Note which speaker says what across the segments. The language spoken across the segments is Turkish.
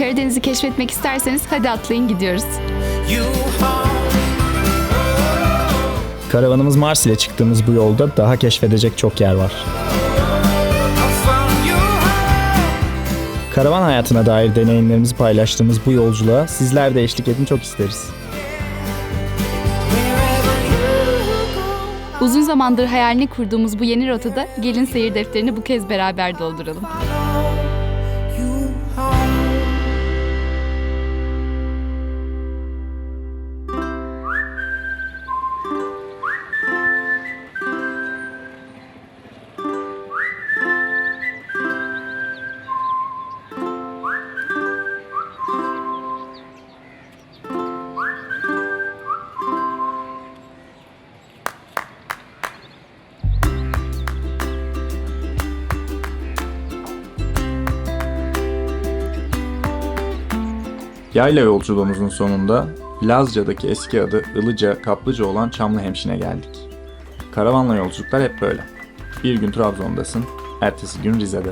Speaker 1: Karadeniz'i keşfetmek isterseniz hadi atlayın gidiyoruz.
Speaker 2: Karavanımız Mars ile çıktığımız bu yolda daha keşfedecek çok yer var. Karavan hayatına dair deneyimlerimizi paylaştığımız bu yolculuğa sizler de eşlik edin çok isteriz.
Speaker 1: Uzun zamandır hayalini kurduğumuz bu yeni rotada gelin seyir defterini bu kez beraber dolduralım.
Speaker 3: Yayla yolculuğumuzun sonunda Lazca'daki eski adı Ilıca, Kaplıca olan Çamlıhemşin'e geldik. Karavanla yolculuklar hep böyle. Bir gün Trabzon'dasın, ertesi gün Rize'de.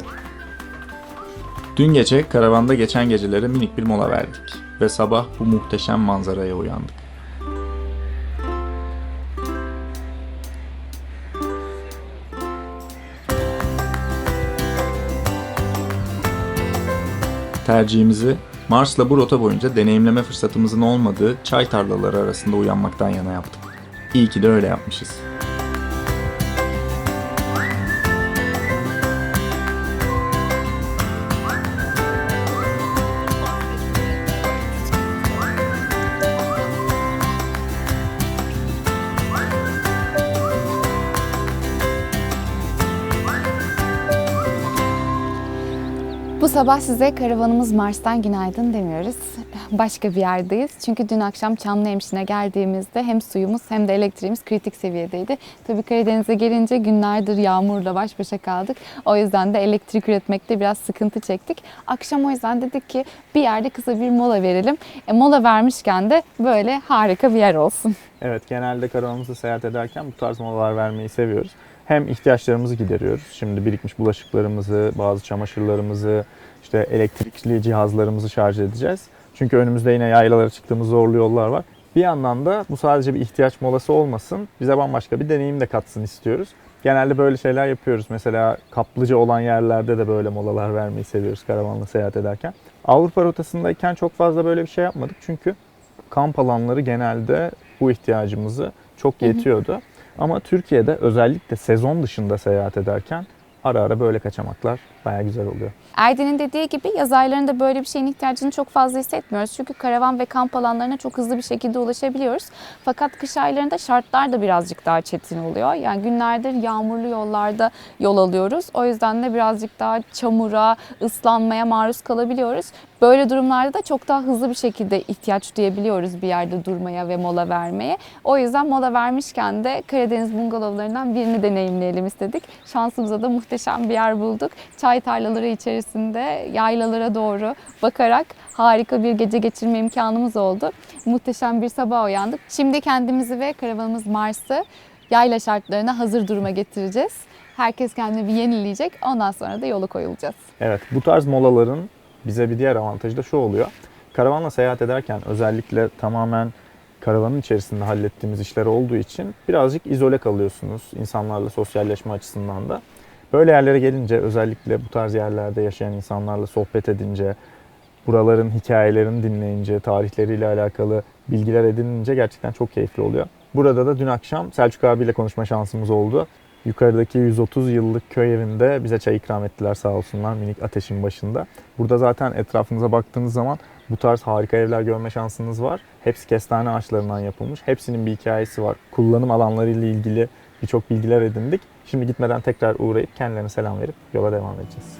Speaker 3: Dün gece karavanda geçen gecelere minik bir mola verdik ve sabah bu muhteşem manzaraya uyandık. Tercihimizi Mars'la bu rota boyunca deneyimleme fırsatımızın olmadığı çay tarlaları arasında uyanmaktan yana yaptık. İyi ki de öyle yapmışız.
Speaker 4: Sabah size karavanımız Mars'tan günaydın demiyoruz. Başka bir yerdeyiz. Çünkü dün akşam Çamlıhemşin'e geldiğimizde hem suyumuz hem de elektriğimiz kritik seviyedeydi. Tabii Karadeniz'e gelince günlerdir yağmurla baş başa kaldık. O yüzden de elektrik üretmekte biraz sıkıntı çektik. Akşam o yüzden dedik ki bir yerde kısa bir mola verelim. E, mola vermişken de böyle harika bir yer olsun.
Speaker 5: Evet, genelde karavanımızda seyahat ederken bu tarz molalar vermeyi seviyoruz. Hem ihtiyaçlarımızı gideriyoruz. Şimdi birikmiş bulaşıklarımızı, bazı çamaşırlarımızı, işte elektrikli cihazlarımızı şarj edeceğiz. Çünkü önümüzde yine yaylalara çıktığımız zorlu yollar var. Bir yandan da bu sadece bir ihtiyaç molası olmasın, bize bambaşka bir deneyim de katsın istiyoruz. Genelde böyle şeyler yapıyoruz. Mesela kaplıca olan yerlerde de böyle molalar vermeyi seviyoruz karavanla seyahat ederken. Avrupa rotasındayken çok fazla böyle bir şey yapmadık. Çünkü kamp alanları genelde bu ihtiyacımızı çok yetiyordu. Ama Türkiye'de özellikle sezon dışında seyahat ederken ara ara böyle kaçamaklar baya güzel oluyor.
Speaker 4: Erdin'in dediği gibi yaz aylarında böyle bir şeyin ihtiyacını çok fazla hissetmiyoruz. Çünkü karavan ve kamp alanlarına çok hızlı bir şekilde ulaşabiliyoruz. Fakat kış aylarında şartlar da birazcık daha çetin oluyor. Yani günlerdir yağmurlu yollarda yol alıyoruz. O yüzden de birazcık daha çamura, ıslanmaya maruz kalabiliyoruz. Böyle durumlarda da çok daha hızlı bir şekilde ihtiyaç duyabiliyoruz bir yerde durmaya ve mola vermeye. O yüzden mola vermişken de Karadeniz bungalovlarından birini deneyimleyelim istedik. Şansımıza da muhteşem bir yer bulduk. Çay tarlaları içerisinde yaylalara doğru bakarak harika bir gece geçirme imkanımız oldu. Muhteşem bir sabah uyandık. Şimdi kendimizi ve karavanımız Mars'ı yayla şartlarına hazır duruma getireceğiz. Herkes kendini bir yenileyecek. Ondan sonra da yola koyulacağız.
Speaker 5: Evet bu tarz molaların bize bir diğer avantajı da şu oluyor. Karavanla seyahat ederken özellikle tamamen karavanın içerisinde hallettiğimiz işler olduğu için birazcık izole kalıyorsunuz insanlarla sosyalleşme açısından da. Böyle yerlere gelince özellikle bu tarz yerlerde yaşayan insanlarla sohbet edince, buraların hikayelerini dinleyince, tarihleriyle alakalı bilgiler edinince gerçekten çok keyifli oluyor. Burada da dün akşam Selçuk abiyle konuşma şansımız oldu. Yukarıdaki 130 yıllık köy evinde bize çay ikram ettiler sağ olsunlar minik ateşin başında. Burada zaten etrafınıza baktığınız zaman bu tarz harika evler görme şansınız var. Hepsi kestane ağaçlarından yapılmış. Hepsinin bir hikayesi var. Kullanım alanlarıyla ilgili birçok bilgiler edindik. Şimdi gitmeden tekrar uğrayıp kendilerine selam verip yola devam edeceğiz.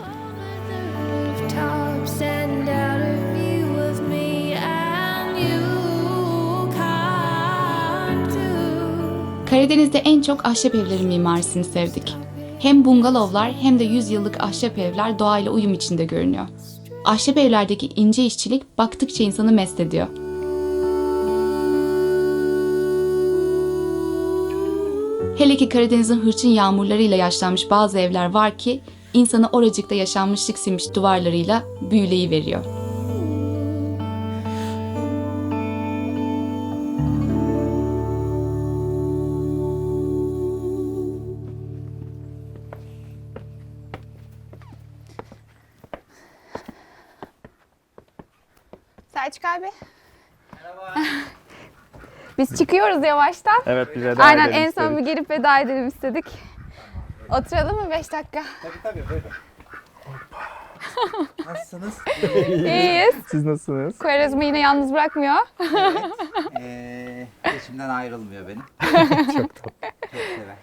Speaker 1: Karadeniz'de en çok ahşap evlerin mimarisini sevdik. Hem bungalovlar hem de 100 yıllık ahşap evler doğayla uyum içinde görünüyor. Ahşap evlerdeki ince işçilik baktıkça insanı mest ediyor. Hele ki Karadeniz'in hırçın yağmurlarıyla yaşlanmış bazı evler var ki insana oracıkta yaşanmışlık silmiş duvarlarıyla büyüleyi veriyor.
Speaker 4: Selçuk abi. Biz çıkıyoruz yavaştan.
Speaker 5: Evet bir veda
Speaker 4: Aynen en son bir gelip veda edelim istedik. Oturalım mı 5 dakika?
Speaker 6: Nasılsınız?
Speaker 4: İyiyiz.
Speaker 5: Siz nasılsınız?
Speaker 4: Koyarızmı yine yalnız bırakmıyor.
Speaker 6: Ee, eşimden ayrılmıyor benim.
Speaker 5: Çok tatlı.
Speaker 6: Çok sever.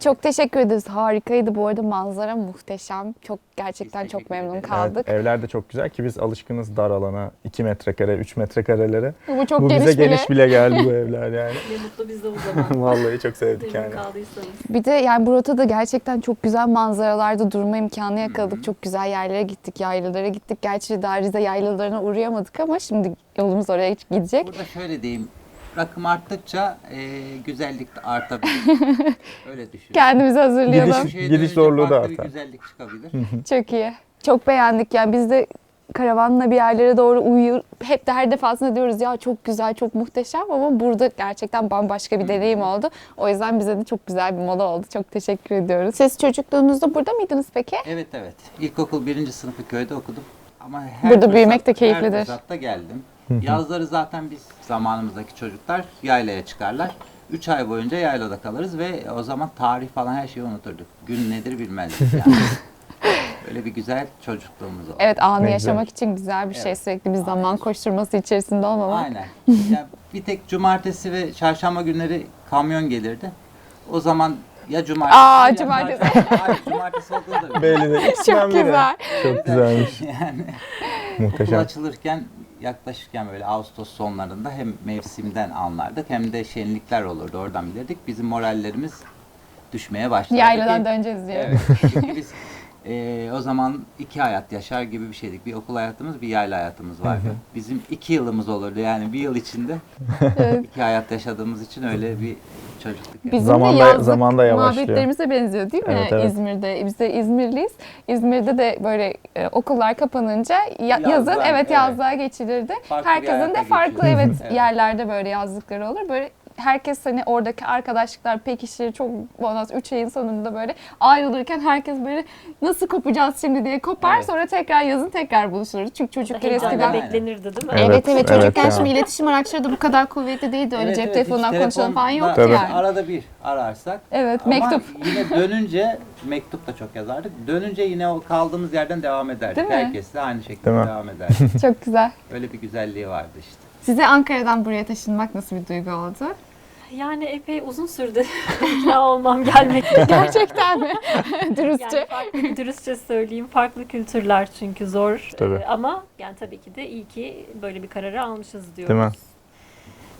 Speaker 4: Çok teşekkür ederiz. Harikaydı bu arada manzara muhteşem. Çok gerçekten
Speaker 6: Biz
Speaker 4: çok memnun kaldık.
Speaker 5: Evet, evler de çok güzel ki biz alışkınız dar alana 2 metrekare 3 metrekarelere.
Speaker 4: Bu çok
Speaker 5: bu
Speaker 4: geniş
Speaker 5: bize
Speaker 4: bile.
Speaker 5: geniş bile geldi bu evler yani.
Speaker 7: Ne mutlu bize o zaman.
Speaker 5: Vallahi çok sevdik yani.
Speaker 7: kaldıysanız.
Speaker 4: Bir de yani bu rotada gerçekten çok güzel manzaralarda durma imkanı yakaladık. Çok güzel yerlere gittik, yaylalara gittik. Gerçi daha Rize yaylalarına uğrayamadık ama şimdi yolumuz oraya gidecek.
Speaker 6: Burada şöyle diyeyim. Rakım arttıkça e, güzellik de artabilir. Öyle düşün.
Speaker 4: Kendimizi hazırlayalım.
Speaker 6: Dönünce
Speaker 5: zorluğu da artar.
Speaker 6: güzellik çıkabilir.
Speaker 4: Çok iyi. Çok beğendik yani biz de karavanla bir yerlere doğru uyuyor. Hep de her defasında diyoruz ya çok güzel, çok muhteşem ama burada gerçekten bambaşka bir deneyim oldu. O yüzden bize de çok güzel bir mola oldu. Çok teşekkür ediyoruz. Siz çocukluğunuzda burada mıydınız peki?
Speaker 6: Evet evet. İlkokul birinci sınıfı köyde okudum. Ama her
Speaker 4: Burada büyümek de keyiflidir.
Speaker 6: Her fırsatta geldim. Yazları zaten biz zamanımızdaki çocuklar yaylaya çıkarlar. Üç ay boyunca yaylada kalırız ve o zaman tarih falan her şeyi unuturduk. Gün nedir bilmezdik yani. Öyle bir güzel çocukluğumuz oldu.
Speaker 4: Evet anı
Speaker 5: Ne
Speaker 4: yaşamak için güzel bir şey.
Speaker 6: Evet.
Speaker 4: Sürekli bir zaman koşturması içerisinde olmamak.
Speaker 6: Aynen. Ya bir tek cumartesi ve çarşamba günleri kamyon gelirdi. O zaman ya cumartesi
Speaker 4: Aa,
Speaker 6: ya
Speaker 4: cumartesi.
Speaker 6: Hayır cumartesi olduğu da
Speaker 5: Belli de ikisinden
Speaker 4: Çok
Speaker 5: biri.
Speaker 4: güzel.
Speaker 5: Çok güzelmiş.
Speaker 6: yani okul
Speaker 5: Muhteşem.
Speaker 6: açılırken yaklaşırken böyle Ağustos sonlarında hem mevsimden anlardık hem de şenlikler olurdu oradan bilirdik. Bizim morallerimiz düşmeye başladı.
Speaker 4: Yayladan döneceğiz diye.
Speaker 6: Evet. Çünkü biz e, o zaman iki hayat yaşar gibi bir şeydik. Bir okul hayatımız, bir yayla hayatımız vardı. Bizim iki yılımız olurdu yani bir yıl içinde
Speaker 4: Evet.
Speaker 6: iki hayat yaşadığımız için öyle bir çocukluk.
Speaker 4: Bizim
Speaker 5: Zamanda-
Speaker 4: de yazlık
Speaker 5: zamanda yavaşlıyor.
Speaker 4: muhabbetlerimize benziyor değil mi
Speaker 5: Evet, evet.
Speaker 4: İzmir'de? Biz de İzmirliyiz. İzmir'de de böyle e, okullar kapanınca ya-
Speaker 6: Yazlar,
Speaker 4: yazın evet,
Speaker 6: evet.
Speaker 4: yazlığa geçilirdi.
Speaker 6: Farklı bir
Speaker 4: Herkesin
Speaker 6: hayata
Speaker 4: de farklı evet,
Speaker 6: Evet.
Speaker 4: yerlerde böyle yazlıkları olur. Böyle herkes hani oradaki arkadaşlıklar pekişir çok sonra üç ayın sonunda böyle ayrılırken herkes böyle nasıl kopacağız şimdi diye kopar
Speaker 6: Evet.
Speaker 4: sonra tekrar yazın tekrar buluşuruz. Çünkü çocuklar
Speaker 7: Heyecanla
Speaker 4: eskiden
Speaker 7: beklenirdi değil mi?
Speaker 4: Evet
Speaker 5: Evet,
Speaker 4: evet,
Speaker 5: evet
Speaker 4: çocukken
Speaker 5: ya.
Speaker 4: şimdi iletişim araçları da bu kadar kuvvetli değildi öyle
Speaker 6: Evet,
Speaker 4: cep
Speaker 6: evet,
Speaker 4: telefonundan
Speaker 6: hiç
Speaker 4: konuşalım falan yoktu
Speaker 5: Tabii.
Speaker 4: yani.
Speaker 6: Arada bir ararsak.
Speaker 4: Evet
Speaker 6: Ama
Speaker 4: mektup.
Speaker 6: yine dönünce mektup da çok yazardık. Dönünce yine o kaldığımız yerden devam ederdik.
Speaker 4: Değil mi?
Speaker 6: Herkes de aynı şekilde
Speaker 5: Değil mi?
Speaker 6: devam ederdik.
Speaker 4: Çok güzel.
Speaker 6: Öyle bir güzelliği vardı işte.
Speaker 4: Size Ankara'dan buraya taşınmak nasıl bir duygu oldu?
Speaker 7: Yani epey uzun sürdü ikna olmam gelmekte.
Speaker 4: Gerçekten mi? Dürüstçe.
Speaker 7: Yani farklı, dürüstçe söyleyeyim farklı kültürler çünkü zor.
Speaker 5: Tabii.
Speaker 7: Ee, ama yani tabii ki de iyi ki böyle bir kararı almışız diyoruz.
Speaker 5: Değil mi?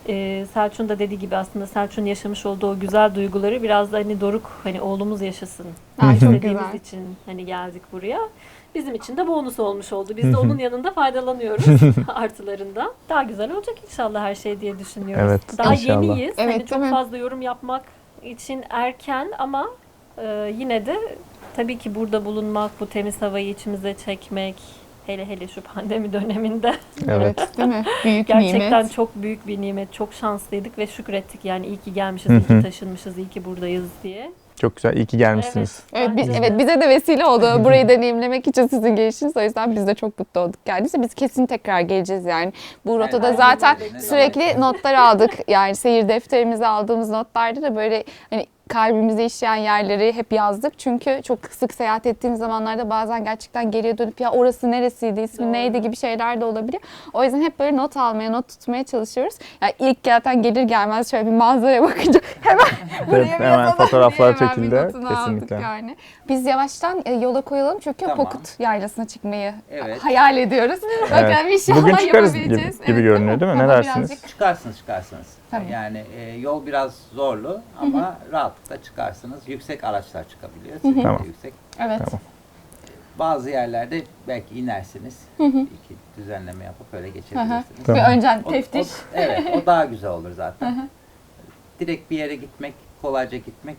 Speaker 7: Ee, Selçuk'un da dediği gibi aslında Selçuk'un yaşamış olduğu o güzel duyguları biraz da hani Doruk hani oğlumuz yaşasın
Speaker 4: Ay, çok
Speaker 7: dediğimiz
Speaker 4: güzel.
Speaker 7: için hani geldik buraya. Bizim için de bonus olmuş oldu. Biz de onun yanında faydalanıyoruz artılarından. Daha güzel olacak inşallah her şey diye düşünüyoruz.
Speaker 5: Evet,
Speaker 7: Daha
Speaker 5: inşallah.
Speaker 7: yeniyiz.
Speaker 4: Evet,
Speaker 7: hani çok
Speaker 4: mi?
Speaker 7: fazla yorum yapmak için erken ama e, yine de tabii ki burada bulunmak, bu temiz havayı içimize çekmek, hele hele şu pandemi döneminde
Speaker 5: Evet.
Speaker 4: Değil mi? Büyük
Speaker 7: gerçekten
Speaker 4: nimet.
Speaker 7: çok büyük bir nimet. Çok şanslıydık ve şükrettik. Yani iyi ki gelmişiz, iyi ki taşınmışız, iyi ki buradayız diye.
Speaker 5: Çok güzel. İyi ki gelmişsiniz.
Speaker 4: Evet, biz,
Speaker 7: bence de.
Speaker 4: evet bize de vesile oldu burayı deneyimlemek için sizin gelişiniz. O yüzden biz de çok mutlu olduk geldiyse biz kesin tekrar geleceğiz yani. Bu rotada zaten sürekli notlar aldık. Yani seyir defterimize aldığımız notlarda da böyle hani kalbimize işleyen yerleri hep yazdık. Çünkü çok sık seyahat ettiğimiz zamanlarda bazen gerçekten geriye dönüp ya orası neresiydi, ismi
Speaker 7: Doğru.
Speaker 4: neydi gibi şeyler de olabilir. O yüzden hep böyle not almaya, not tutmaya çalışıyoruz. Yani ilk zaten gelir gelmez şöyle bir manzaraya bakınca hemen buraya bir
Speaker 5: hemen fotoğraflar çekildi. Kesinlikle.
Speaker 4: yani. Biz yavaştan e, yola koyalım çünkü
Speaker 6: Tamam.
Speaker 4: Pokut yaylasına çıkmayı
Speaker 6: Evet.
Speaker 4: hayal ediyoruz. Bakalım inşallah
Speaker 5: Bugün çıkarız gibi,
Speaker 4: yapabileceğiz.
Speaker 5: gibi
Speaker 4: Evet,
Speaker 5: görünüyor değil mi? Ne dersiniz?
Speaker 4: birazcık-
Speaker 6: Çıkarsınız çıkarsınız.
Speaker 4: Tamam.
Speaker 6: Yani e, yol biraz zorlu ama rahatlıkla çıkarsınız. Yüksek araçlar çıkabiliyor. De
Speaker 5: Tamam.
Speaker 6: Yüksek.
Speaker 4: Evet.
Speaker 5: Tamam.
Speaker 6: Bazı yerlerde belki inersiniz. İki düzenleme yapıp öyle geçebilirsiniz.
Speaker 5: Tamam.
Speaker 4: Bir önceden
Speaker 6: O-
Speaker 4: teftiş.
Speaker 6: o- evet, o daha güzel olur zaten. Direkt bir yere gitmek, kolayca gitmek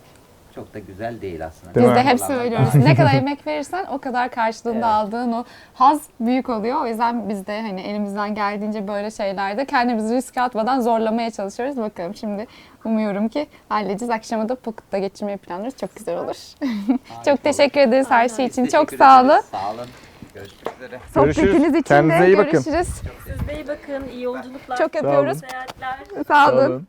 Speaker 6: çok da güzel değil aslında.
Speaker 5: Değil
Speaker 4: Biz
Speaker 5: mi?
Speaker 4: de hep söylüyoruz. Ne kadar emek verirsen o kadar karşılığında
Speaker 6: Evet.
Speaker 4: aldığın o haz büyük oluyor. O yüzden biz de hani elimizden geldiğince böyle şeylerde kendimizi riske atmadan zorlamaya çalışıyoruz. Bakalım şimdi umuyorum ki halledeceğiz. Akşama da Pokut'ta geçirmeyi planlıyoruz. Çok güzel olur. Çok
Speaker 6: olur.
Speaker 4: teşekkür ederiz her şey için. Çok sağ olun.
Speaker 6: Sağ olun. Görüşmek üzere.
Speaker 4: Sohbetiniz için
Speaker 5: Kendinize
Speaker 4: de
Speaker 5: iyi bakın.
Speaker 4: görüşürüz.
Speaker 7: Siz de iyi bakın. iyi yolculuklar.
Speaker 4: Çok öpüyoruz.
Speaker 7: Seyahatler.
Speaker 4: Sağ olun.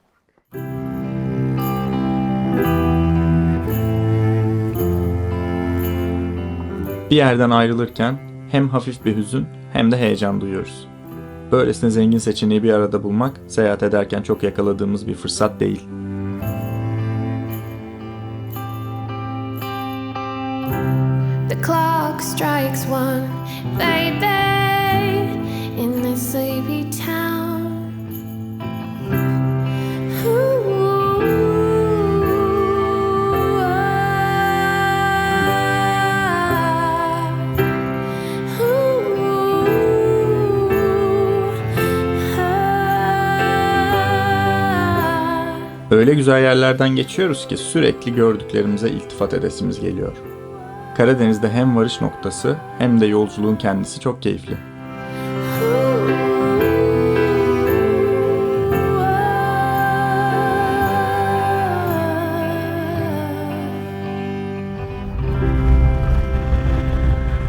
Speaker 3: Bir yerden ayrılırken hem hafif bir hüzün hem de heyecan duyuyoruz. Böylesine zengin seçeneği bir arada bulmak seyahat ederken çok yakaladığımız bir fırsat değil.
Speaker 8: The clock strikes one, baby, in this sleepy town.
Speaker 3: Öyle güzel yerlerden geçiyoruz ki sürekli gördüklerimize iltifat edesimiz geliyor. Karadeniz'de hem varış noktası hem de yolculuğun kendisi çok keyifli.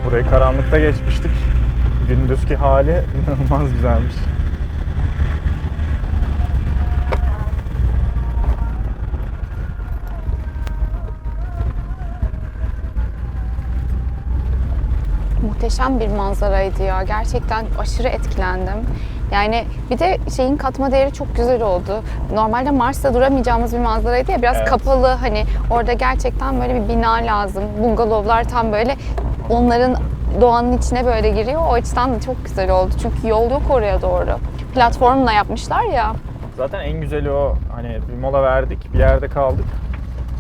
Speaker 5: Burayı karanlıkta geçmiştik. Gündüzki hali inanılmaz güzelmiş.
Speaker 4: Muhteşem bir manzaraydı ya. Gerçekten aşırı etkilendim. Yani bir de şeyin katma değeri çok güzel oldu. Normalde Mars'ta duramayacağımız bir manzaraydı ya biraz
Speaker 5: Evet.
Speaker 4: kapalı hani orada gerçekten böyle bir bina lazım. Bungalovlar tam böyle onların doğanın içine böyle giriyor. O açıdan da çok güzel oldu. Çünkü yol yok oraya doğru. Platformla yapmışlar ya.
Speaker 5: Zaten en güzeli o. Hani bir mola verdik, bir yerde kaldık.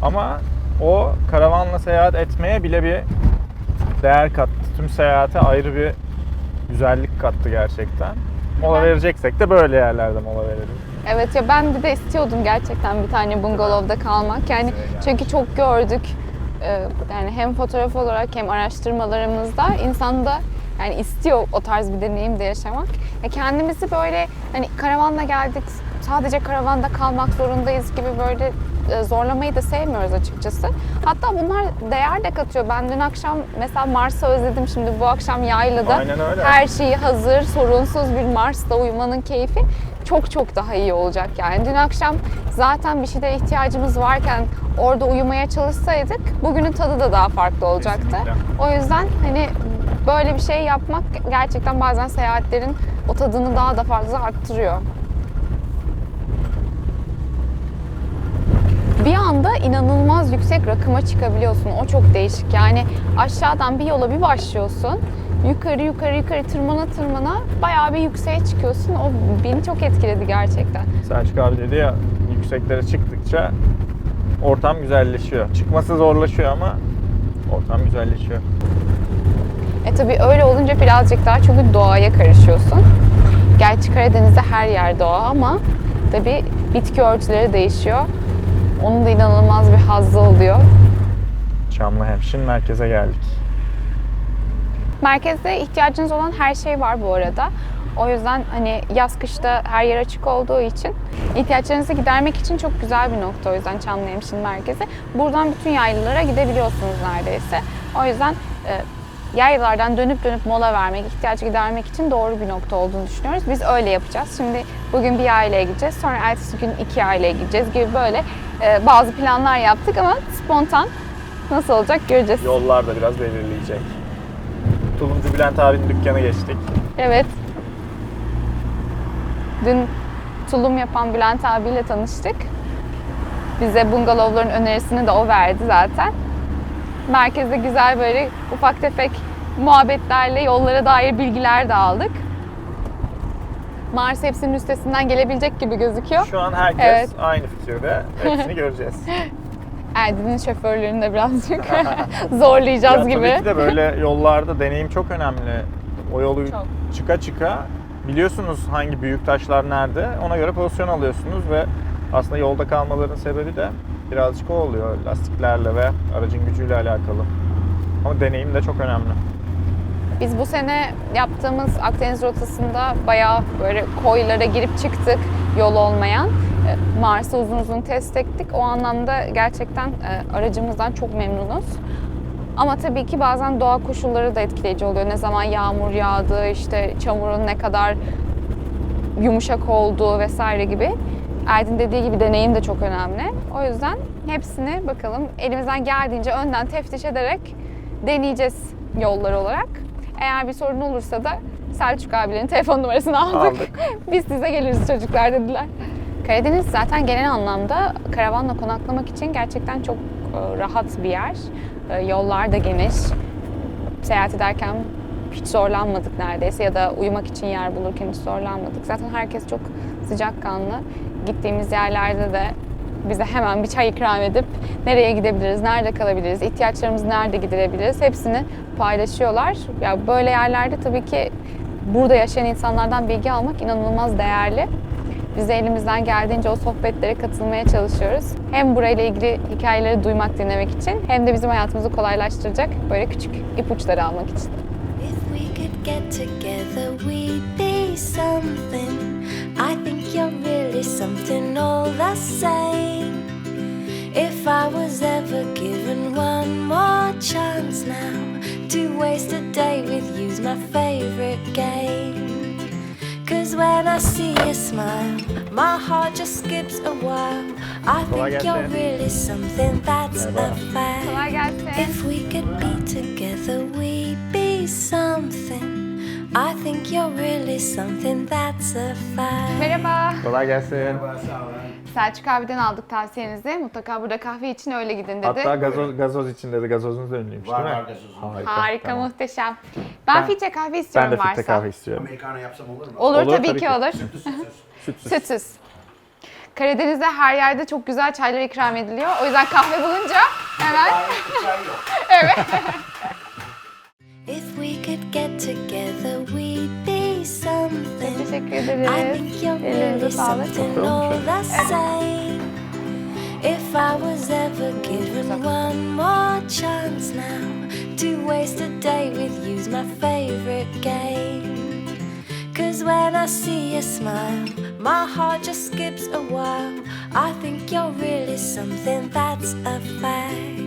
Speaker 5: Ama o karavanla seyahat etmeye bile bir değer kattı. Tüm seyahate ayrı bir güzellik kattı gerçekten. Mola
Speaker 4: Ben-
Speaker 5: vereceksek de böyle yerlerde mola verelim.
Speaker 4: Evet ya ben bir de istiyordum gerçekten bir tane bungalovda kalmak. Yani çünkü çok gördük. Ee, Yani hem fotoğraf olarak hem araştırmalarımızda insan da yani istiyor o tarz bir deneyim de yaşamak. Ya kendimizi böyle hani karavanla geldik sadece karavanda kalmak zorundayız gibi böyle zorlamayı da sevmiyoruz açıkçası. Hatta bunlar değer de katıyor. Ben dün akşam mesela Mars'ı özledim. Şimdi bu akşam yaylada her şeyi hazır, sorunsuz bir Mars'ta uyumanın keyfi çok çok daha iyi olacak yani. Dün akşam zaten bir şeyde ihtiyacımız varken orada uyumaya çalışsaydık bugünün tadı da daha farklı olacaktı.
Speaker 5: Kesinlikle.
Speaker 4: O yüzden hani böyle bir şey yapmak gerçekten bazen seyahatlerin o tadını daha da fazla arttırıyor. Bir anda inanılmaz yüksek rakıma çıkabiliyorsun. O çok değişik. Yani aşağıdan bir yola bir başlıyorsun. Yukarı yukarı yukarı tırmana tırmana bayağı bir yükseğe çıkıyorsun. O beni çok etkiledi gerçekten.
Speaker 5: Selçuk abi dedi ya yükseklere çıktıkça ortam güzelleşiyor. Çıkması zorlaşıyor ama ortam güzelleşiyor.
Speaker 4: E tabii öyle olunca birazcık daha çünkü doğaya karışıyorsun. Gerçi Karadeniz'de her yer doğa ama tabii bitki örtüleri değişiyor. Onun da inanılmaz bir hazzı oluyor.
Speaker 5: Çamlıhemşin merkeze geldik.
Speaker 4: Merkezde ihtiyacınız olan her şey var bu arada. O yüzden hani yaz kışta her yer açık olduğu için ihtiyaçlarınızı gidermek için çok güzel bir nokta o yüzden Çamlıhemşin merkezi. Buradan bütün yaylalara gidebiliyorsunuz neredeyse. O yüzden e, yaylalardan dönüp dönüp mola vermek, ihtiyaç gidermek için doğru bir nokta olduğunu düşünüyoruz. Biz öyle yapacağız. Şimdi bugün bir yaylaya gideceğiz, sonra ertesi gün iki yaylaya gideceğiz gibi böyle e, bazı planlar yaptık ama spontan nasıl olacak göreceğiz.
Speaker 5: Yollar da biraz belirleyecek. Tulumcu Bülent abinin dükkanı geçtik.
Speaker 4: Evet. Dün tulum yapan Bülent abiyle tanıştık. Bize bungalovların önerisini de o verdi zaten. Merkezde güzel böyle ufak tefek muhabbetlerle yollara dair bilgiler de aldık. Mars hepsinin üstesinden gelebilecek gibi gözüküyor.
Speaker 5: Şu an herkes
Speaker 4: Evet.
Speaker 5: aynı fikirde. Hepsini göreceğiz.
Speaker 4: Erdin'in şoförlüğünü de birazcık zorlayacağız
Speaker 5: ya
Speaker 4: gibi.
Speaker 5: Tabii ki de böyle yollarda deneyim çok önemli. O yolu
Speaker 4: Çok.
Speaker 5: çıka çıka biliyorsunuz hangi büyük taşlar nerede. Ona göre pozisyon alıyorsunuz ve aslında yolda kalmaların sebebi de birazcık o oluyor. Lastiklerle ve aracın gücüyle alakalı. Ama deneyim de çok önemli.
Speaker 4: Biz bu sene yaptığımız Akdeniz rotasında bayağı böyle koylara girip çıktık yol olmayan. E, Mars'ı uzun uzun test ettik. O anlamda gerçekten e, aracımızdan çok memnunuz. Ama tabii ki bazen doğa koşulları da etkileyici oluyor. Ne zaman yağmur yağdı, işte çamurun ne kadar yumuşak olduğu vesaire gibi. Erdin dediği gibi deneyim de çok önemli. O yüzden hepsini bakalım elimizden geldiğince önden teftiş ederek deneyeceğiz yollar olarak. Eğer bir sorun olursa da Selçuk abilerin telefon numarasını aldık. Biz size geliriz çocuklar dediler. Karadeniz zaten genel anlamda karavanla konaklamak için gerçekten çok e, rahat bir yer. E, Yollar da geniş. Seyahat ederken hiç zorlanmadık neredeyse ya da uyumak için yer bulurken hiç zorlanmadık. Zaten herkes çok sıcakkanlı. Gittiğimiz yerlerde de bize hemen bir çay ikram edip nereye gidebiliriz, nerede kalabiliriz, ihtiyaçlarımızı nerede giderebiliriz hepsini paylaşıyorlar. Ya böyle yerlerde tabii ki burada yaşayan insanlardan bilgi almak inanılmaz değerli. Biz de elimizden geldiğince o sohbetlere katılmaya çalışıyoruz. Hem burayla ilgili hikayeleri duymak, dinlemek için hem de bizim hayatımızı kolaylaştıracak böyle küçük ipuçları almak için.
Speaker 8: Get together, we'd be something. I think you're really something all the same. If I was ever given one more chance now to waste a day with you's my favorite game. Cause when I see you smile, my heart just skips a while. I
Speaker 5: Kolay
Speaker 8: think you're
Speaker 5: gelsin.
Speaker 8: really something that's a fact.
Speaker 4: Kolay.
Speaker 8: If we could be together, we'd be something. I think you're really something that's a fact.
Speaker 4: Merhaba.
Speaker 5: Kolay gelsin.
Speaker 4: Selçuk abiden aldık tavsiyenizi. Mutlaka burada kahve için öyle gidin dedi.
Speaker 5: Hatta gazoz, gazoz için dedi. Gazozunuz da ünlüymüş değil mi? Harika.
Speaker 4: Harika,
Speaker 5: tamam.
Speaker 4: muhteşem. Ben,
Speaker 5: Ben-
Speaker 4: filtre kahve
Speaker 5: Ben
Speaker 4: istiyorum
Speaker 5: de
Speaker 4: varsa.
Speaker 5: filtre kahve istiyorum.
Speaker 4: Olur,
Speaker 5: Olur,
Speaker 4: tabii,
Speaker 5: tabii
Speaker 4: ki
Speaker 5: ki.
Speaker 4: olur.
Speaker 5: Sütsüz.
Speaker 4: Sütsüz. Karadeniz'de her yerde çok güzel çaylar ikram ediliyor. O yüzden kahve bulunca hemen
Speaker 8: If we could get together.
Speaker 4: Teşekkür
Speaker 8: I
Speaker 4: ederiz.
Speaker 8: think you're
Speaker 4: Ellerinize
Speaker 8: really
Speaker 4: sağlık.
Speaker 8: something all the same. If I was ever given one more chance now to waste a day with you's my favorite game. Cause when I see you smile, my heart just skips a while. I think you're really something that's a fact.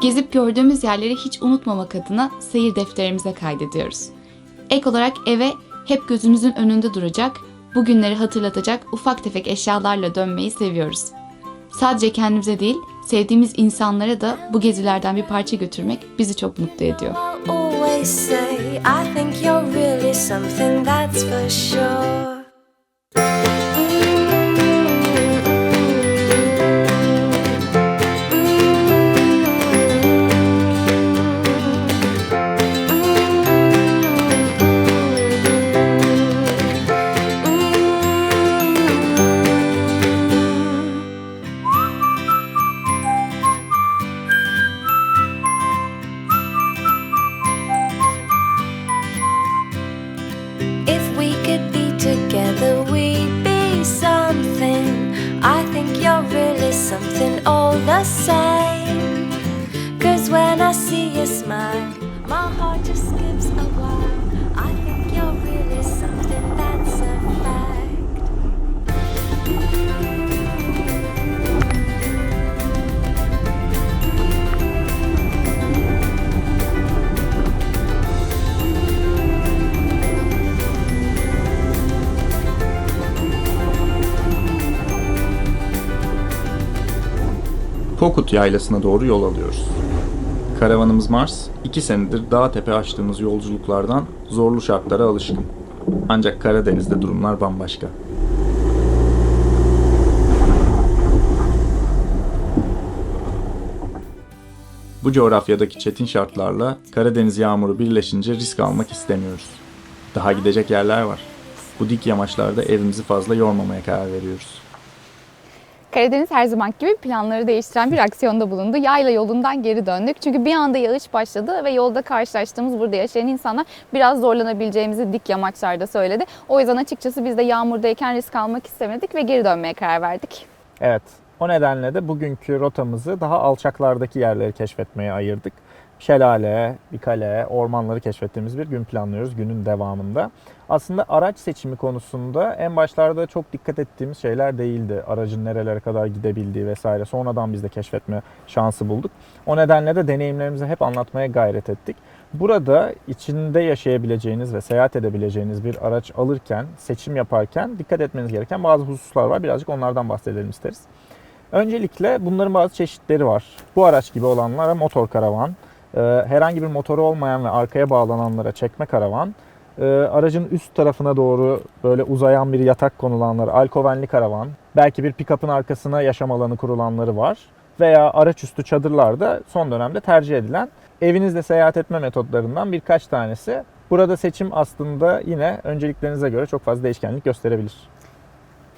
Speaker 1: Gezip gördüğümüz yerleri hiç unutmamak adına seyir defterimize kaydediyoruz. Ek olarak eve hep gözümüzün önünde duracak, bugünleri hatırlatacak ufak tefek eşyalarla dönmeyi seviyoruz. Sadece kendimize değil, sevdiğimiz insanlara da bu gezilerden bir parça götürmek bizi çok mutlu ediyor.
Speaker 8: I think you're really something that's for sure.
Speaker 3: Pokut yaylasına doğru yol alıyoruz. Karavanımız Mars, iki senedir dağ tepe açtığımız yolculuklardan zorlu şartlara alışkın. Ancak Karadeniz'de durumlar bambaşka. Bu coğrafyadaki çetin şartlarla Karadeniz yağmuru birleşince risk almak istemiyoruz. Daha gidecek yerler var. Bu dik yamaçlarda evimizi fazla yormamaya karar veriyoruz.
Speaker 4: Karadeniz her zaman gibi planları değiştiren bir aksiyonda bulundu. Yayla yolundan geri döndük. Çünkü bir anda yağış başladı ve yolda karşılaştığımız burada yaşayan insanlar biraz zorlanabileceğimizi dik yamaçlarda söyledi. O yüzden açıkçası biz de yağmurdayken risk almak istemedik ve geri dönmeye karar verdik.
Speaker 5: Evet. O nedenle de bugünkü rotamızı daha alçaklardaki yerleri keşfetmeye ayırdık. Şelale, bir kale, ormanları keşfettiğimiz bir gün planlıyoruz günün devamında. Aslında araç seçimi konusunda en başlarda çok dikkat ettiğimiz şeyler değildi. Aracın nerelere kadar gidebildiği vesaire. Sonradan biz de keşfetme şansı bulduk. O nedenle de deneyimlerimizi hep anlatmaya gayret ettik. Burada içinde yaşayabileceğiniz ve seyahat edebileceğiniz bir araç alırken, seçim yaparken dikkat etmeniz gereken bazı hususlar var. Birazcık onlardan bahsedelim isteriz. Öncelikle bunların bazı çeşitleri var. Bu araç gibi olanlara motor karavan, herhangi bir motoru olmayan ve arkaya bağlananlara çekme karavan, e, aracın üst tarafına doğru böyle uzayan bir yatak konulanları alkovenli karavan, belki bir pick-up'ın arkasına yaşam alanı kurulanları var veya araç üstü çadırlarda son dönemde tercih edilen evinizde seyahat etme metotlarından birkaç tanesi. Burada seçim aslında yine önceliklerinize göre çok fazla değişkenlik gösterebilir.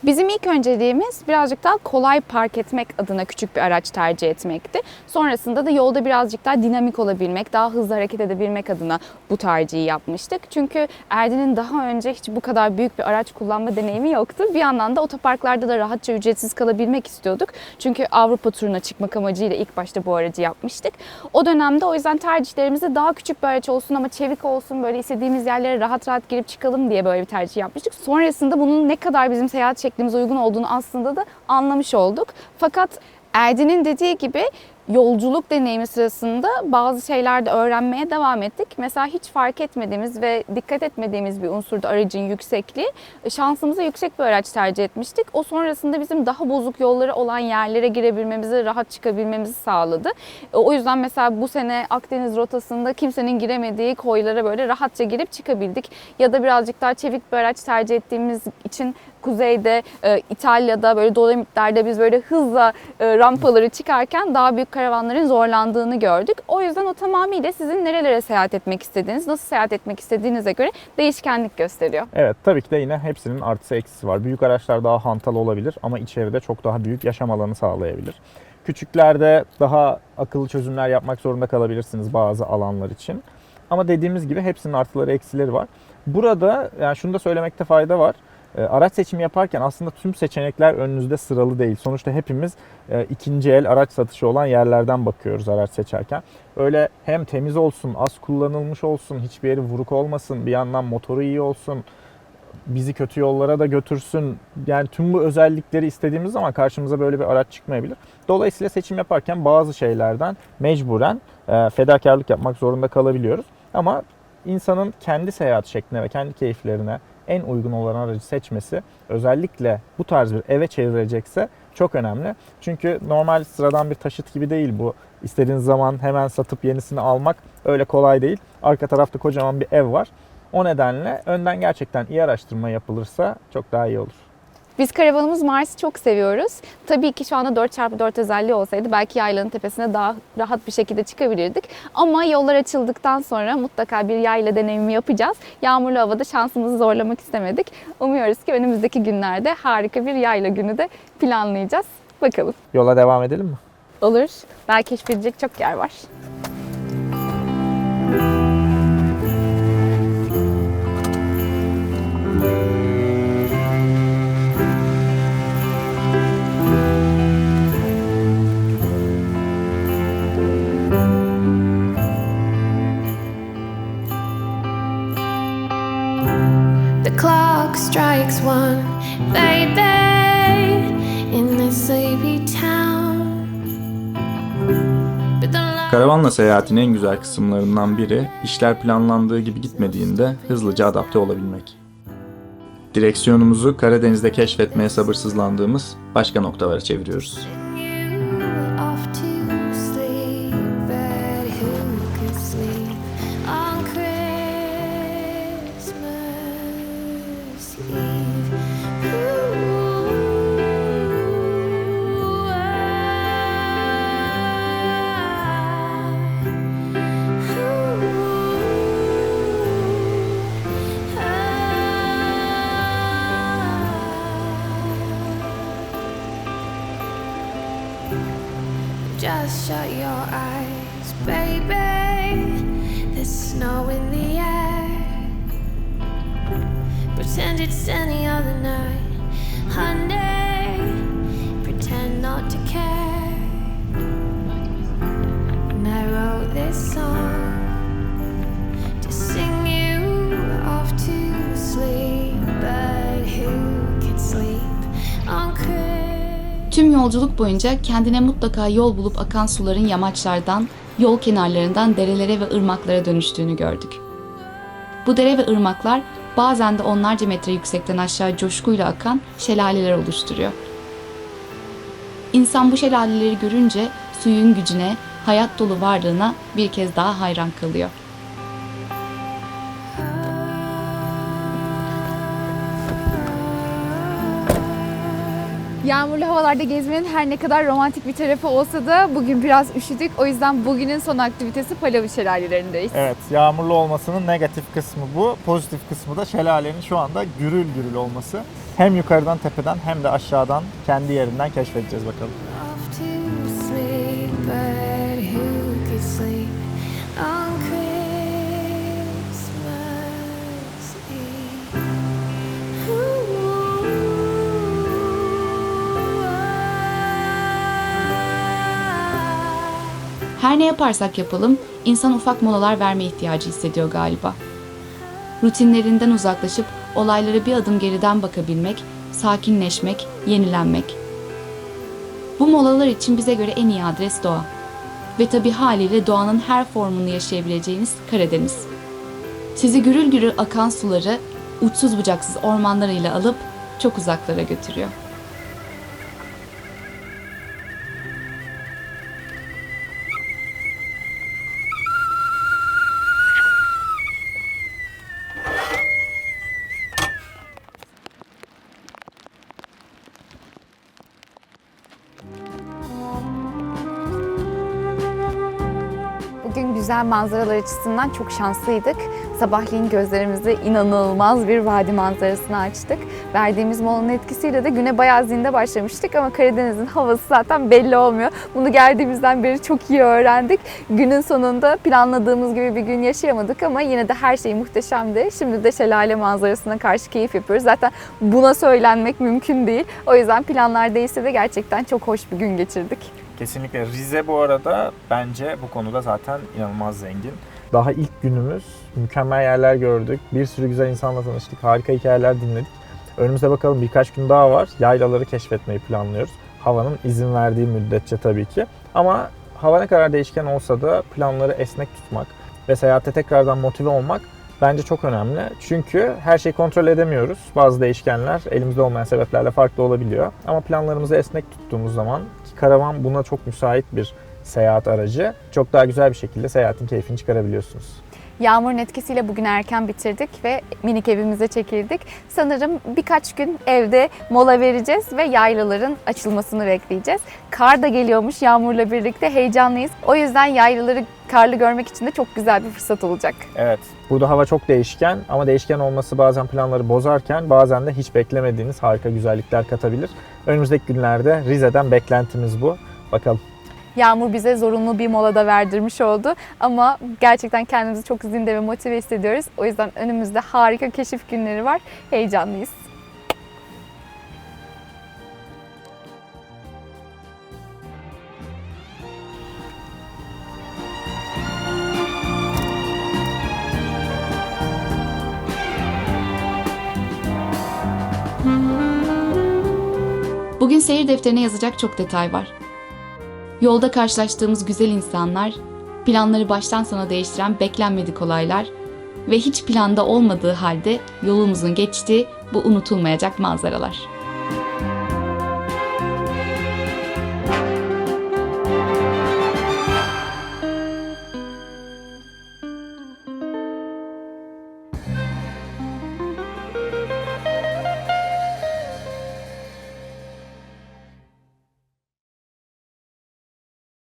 Speaker 4: Bizim ilk önceliğimiz birazcık daha kolay park etmek adına küçük bir araç tercih etmekti. Sonrasında da yolda birazcık daha dinamik olabilmek, daha hızlı hareket edebilmek adına bu tercihi yapmıştık. Çünkü Erdin'in daha önce hiç bu kadar büyük bir araç kullanma deneyimi yoktu. Bir yandan da otoparklarda da rahatça ücretsiz kalabilmek istiyorduk. Çünkü Avrupa turuna çıkmak amacıyla ilk başta bu aracı yapmıştık. O dönemde o yüzden tercihlerimizde daha küçük bir araç olsun ama çevik olsun, böyle istediğimiz yerlere rahat rahat girip çıkalım diye böyle bir tercih yapmıştık. Sonrasında bunun ne kadar bizim seyahat şeklimize uygun olduğunu aslında da anlamış olduk. Fakat Erdin'in dediği gibi yolculuk deneyimi sırasında bazı şeyler de öğrenmeye devam ettik. Mesela hiç fark etmediğimiz ve dikkat etmediğimiz bir unsurdu aracın yüksekliği. Şansımıza yüksek bir araç tercih etmiştik. O sonrasında bizim daha bozuk yolları olan yerlere girebilmemizi, rahat çıkabilmemizi sağladı. O yüzden mesela bu sene Akdeniz rotasında kimsenin giremediği koylara böyle rahatça girip çıkabildik. Ya da birazcık daha çevik bir araç tercih ettiğimiz için kuzeyde, e, İtalya'da böyle Dolomitler'de biz böyle hızla e, rampaları çıkarken daha büyük karavanların zorlandığını gördük. O yüzden o tamamıyla sizin nerelere seyahat etmek istediğiniz, nasıl seyahat etmek istediğinize göre değişkenlik gösteriyor.
Speaker 5: Evet tabii ki de yine hepsinin artısı eksisi var. Büyük araçlar daha hantal olabilir ama içeride çok daha büyük yaşam alanı sağlayabilir. Küçüklerde daha akıllı çözümler yapmak zorunda kalabilirsiniz bazı alanlar için. Ama dediğimiz gibi hepsinin artıları eksileri var. Burada yani şunu da söylemekte fayda var. E, Araç seçimi yaparken aslında tüm seçenekler önünüzde sıralı değil. Sonuçta hepimiz e, ikinci el araç satışı olan yerlerden bakıyoruz araç seçerken. Öyle hem temiz olsun, az kullanılmış olsun, hiçbir yeri vuruk olmasın, bir yandan motoru iyi olsun, bizi kötü yollara da götürsün. Yani tüm bu özellikleri istediğimiz zaman karşımıza böyle bir araç çıkmayabilir. Dolayısıyla seçim yaparken bazı şeylerden mecburen e, fedakarlık yapmak zorunda kalabiliyoruz. Ama insanın kendi seyahat şekline ve kendi keyiflerine en uygun olan aracı seçmesi özellikle bu tarz bir eve çevirecekse çok önemli. Çünkü normal sıradan bir taşıt gibi değil bu. İstediğiniz zaman hemen satıp yenisini almak öyle kolay değil. Arka tarafta kocaman bir ev var. O nedenle önden gerçekten iyi araştırma yapılırsa çok daha iyi olur.
Speaker 4: Biz karavanımız Mars'ı çok seviyoruz. Tabii ki şu anda 4x4 özelliği olsaydı belki yaylanın tepesine daha rahat bir şekilde çıkabilirdik. Ama yollar açıldıktan sonra mutlaka bir yayla deneyimi yapacağız. Yağmurlu havada şansımızı zorlamak istemedik. Umuyoruz ki önümüzdeki günlerde harika bir yayla günü de planlayacağız. Bakalım.
Speaker 5: Yola devam edelim mi?
Speaker 4: Olur. Belki keşfedecek çok yer var.
Speaker 8: Strikes one, baby, in this sleepy town.
Speaker 3: Karavanla seyahatin en güzel kısımlarından biri işler planlandığı gibi gitmediğinde hızlıca adapte olabilmek. Direksiyonumuzu Karadeniz'de keşfetmeye sabırsızlandığımız başka noktalara çeviriyoruz.
Speaker 8: Pretend it's any other night, Hyundai. Pretend not to care. And I wrote this song
Speaker 3: to sing you off to sleep, but who can sleep on
Speaker 1: Tüm yolculuk boyunca kendine mutlaka yol bulup akan suların yamaçlardan, yol kenarlarından derelere ve ırmaklara dönüştüğünü gördük. Bu dere ve ırmaklar bazen de onlarca metre yüksekten aşağı coşkuyla akan şelaleler oluşturuyor. İnsan bu şelaleleri görünce suyun gücüne, hayat dolu varlığına bir kez daha hayran kalıyor.
Speaker 4: Yağmurlu havalarda gezmenin her ne kadar romantik bir tarafı olsa da bugün biraz üşüdük. O yüzden bugünün son aktivitesi Palavut Şelalelerindeyiz.
Speaker 5: Evet, yağmurlu olmasının negatif kısmı bu. Pozitif kısmı da şelalenin şu anda gürül gürül olması. Hem yukarıdan tepeden hem de aşağıdan kendi yerinden keşfedeceğiz bakalım.
Speaker 1: Her ne yaparsak yapalım, insan ufak molalar verme ihtiyacı hissediyor galiba. Rutinlerinden uzaklaşıp olaylara bir adım geriden bakabilmek, sakinleşmek, yenilenmek. Bu molalar için bize göre en iyi adres doğa. Ve tabi haliyle doğanın her formunu yaşayabileceğiniz Karadeniz. Sizi gürül gürül akan suları uçsuz bucaksız ormanlarıyla alıp çok uzaklara götürüyor.
Speaker 4: Güzel manzaralar açısından çok şanslıydık. Sabahleyin gözlerimizde inanılmaz bir vadi manzarasını açtık. Verdiğimiz molanın etkisiyle de güne bayağı zinde başlamıştık ama Karadeniz'in havası zaten belli olmuyor. Bunu geldiğimizden beri çok iyi öğrendik. Günün sonunda planladığımız gibi bir gün yaşayamadık ama yine de her şey muhteşemdi. Şimdi de şelale manzarasına karşı keyif yapıyoruz. Zaten buna söylenmek mümkün değil. O yüzden planlar değişse de gerçekten çok hoş bir gün geçirdik.
Speaker 5: Kesinlikle. Rize bu arada bence bu konuda zaten inanılmaz zengin. Daha ilk günümüz mükemmel yerler gördük. Bir sürü güzel insanla tanıştık. Harika hikayeler dinledik. Önümüzde bakalım birkaç gün daha var. Yaylaları keşfetmeyi planlıyoruz. Havanın izin verdiği müddetçe tabii ki. Ama hava ne kadar değişken olsa da planları esnek tutmak ve seyahate tekrardan motive olmak bence çok önemli. Çünkü her şeyi kontrol edemiyoruz. Bazı değişkenler elimizde olmayan sebeplerle farklı olabiliyor. Ama planlarımızı esnek tuttuğumuz zaman karavan buna çok müsait bir seyahat aracı. Çok daha güzel bir şekilde seyahatin keyfini çıkarabiliyorsunuz.
Speaker 4: Yağmurun etkisiyle bugün erken bitirdik ve minik evimize çekildik. Sanırım birkaç gün evde mola vereceğiz ve yaylaların açılmasını bekleyeceğiz. Kar da geliyormuş yağmurla birlikte heyecanlıyız. O yüzden yaylaları karlı görmek için de çok güzel bir fırsat olacak.
Speaker 5: Evet. Burada hava çok değişken ama değişken olması bazen planları bozarken bazen de hiç beklemediğiniz harika güzellikler katabilir. Önümüzdeki günlerde Rize'den beklentimiz bu. Bakalım.
Speaker 4: Yağmur bize zorunlu bir mola da verdirmiş oldu ama gerçekten kendimizi çok zinde ve motive hissediyoruz. O yüzden önümüzde harika keşif günleri var. Heyecanlıyız.
Speaker 1: Bugün seyir defterine yazacak çok detay var. Yolda karşılaştığımız güzel insanlar, planları baştan sona değiştiren beklenmedik olaylar ve hiç planda olmadığı halde yolumuzun geçtiği bu unutulmayacak manzaralar.